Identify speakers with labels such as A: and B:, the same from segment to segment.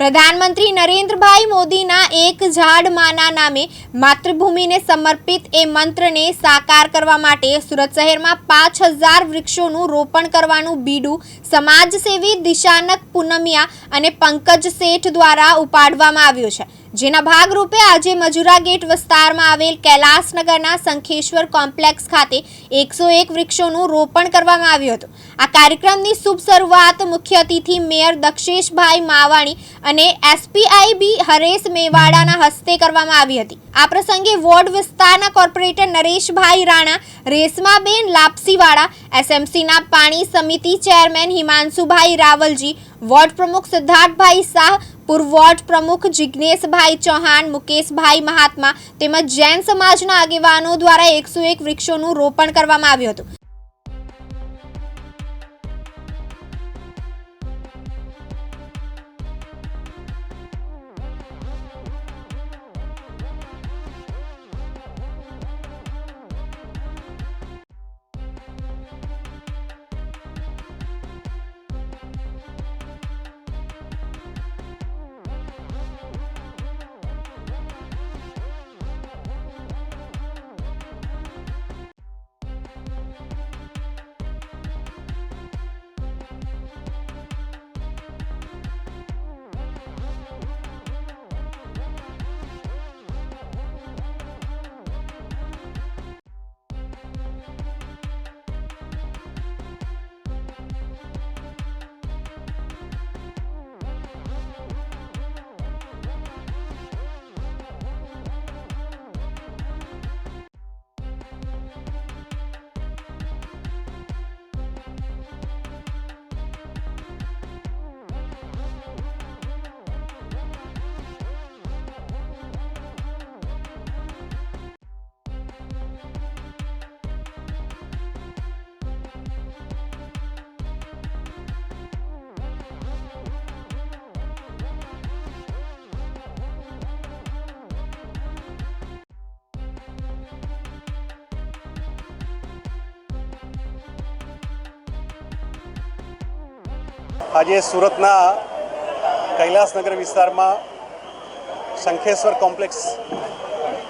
A: પ્રધાનમંત્રી નરેન્દ્રભાઈ મોદીના એક ઝાડ માના નામે માતૃભૂમિને સમર્પિત એ મંત્રને સાકાર કરવા માટે સુરત શહેરમાં પાંચ હજાર વૃક્ષોનું રોપણ કરવાનું બીડું સમાજસેવી દિશાનક પૂનમિયા અને પંકજ શેઠ દ્વારા ઉપાડવામાં આવ્યું છે. જેના ભાગરૂપે આજે મજુરા ગેટ વિસ્તારમાં આવેલ કૈલાસનગરના શંખેશ્વર કોમ્પ્લેક્સ ખાતે એકસો એક વૃક્ષોનું રોપણ કરવામાં આવ્યું હતું. આ કાર્યક્રમની શુભ શરૂઆત મુખ્ય અતિથિ મેયર દક્ષેશભાઈ માવાણી અને એસપીઆઈબી હરેશ મેવાડાના હસ્તે કરવામાં આવી હતી. આ પ્રસંગે વોર્ડ વિસ્તારના કોર્પોરેટર નરેશભાઈ રાણા, રેશમાબેન લાપસીવાળા, એસએમસીના પાણી સમિતિ ચેરમેન હિમાંશુભાઈ રાવલજી, વોર્ડ પ્રમુખ સિદ્ધાર્થભાઈ શાહ પૂર્વ વોર્ડ પ્રમુખ જિજ્ઞેશભાઈ ચૌહાણ, મુકેશભાઈ મહાત્મા તેમજ જૈન સમાજના આગેવાનો દ્વારા એકસો એક વૃક્ષોનું રોપણ કરવામાં આવ્યું હતું.
B: આજે સુરતના કૈલાસનગર વિસ્તારમાં શંખેશ્વર કોમ્પ્લેક્સ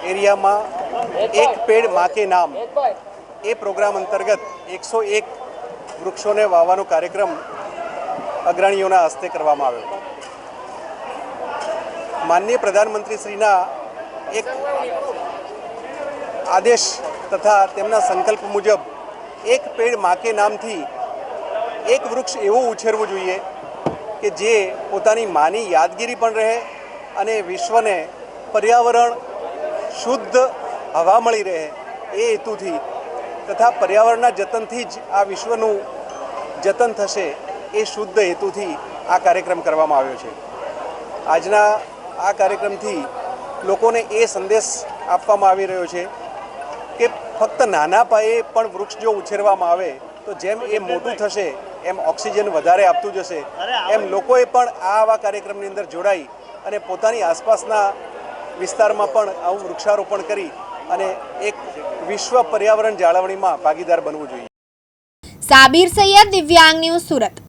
B: એરિયામાં એક પેડ માકે નામ એ પ્રોગ્રામ અંતર્ગત એકસો એક વૃક્ષોને વાવવાનો કાર્યક્રમ અગ્રણીઓના હસ્તે કરવામાં આવ્યો. માનનીય પ્રધાનમંત્રી શ્રીના એક આદેશ તથા તેમના સંકલ્પ મુજબ એક પેડ માકે નામથી એક વૃક્ષ એવું ઉછેરવું જોઈએ કે જે પોતાની માની યાદગીરી પણ રહે અને વિશ્વને પર્યાવરણ, શુદ્ધ હવા મળી રહે એ હેતુથી તથા પર્યાવરણના જતનથી જ આ વિશ્વનું જતન થશે એ શુદ્ધ હેતુથી આ કાર્યક્રમ કરવામાં આવ્યો છે. આજના આ કાર્યક્રમથી લોકોને એ સંદેશ આપવામાં આવી રહ્યો છે કે ફક્ત નાના પાયે પણ વૃક્ષ જો ઉછેરવામાં આવે તો જેમ એ મોટું થશે એમ ઓક્સિજન વધારે આપતું જશે એમ લોકોએ પણ આ આવા કાર્યક્રમની અંદર જોડાઈ અને પોતાની આસપાસના વિસ્તારમાં પણ આવું વૃક્ષારોપણ કરી અને એક વિશ્વ પર્યાવરણ જાળવણીમાં ભાગીદાર બનવું જોઈએ.
A: સાબિર સૈયદ દિવ્યાંગ ન્યૂઝ સુરત.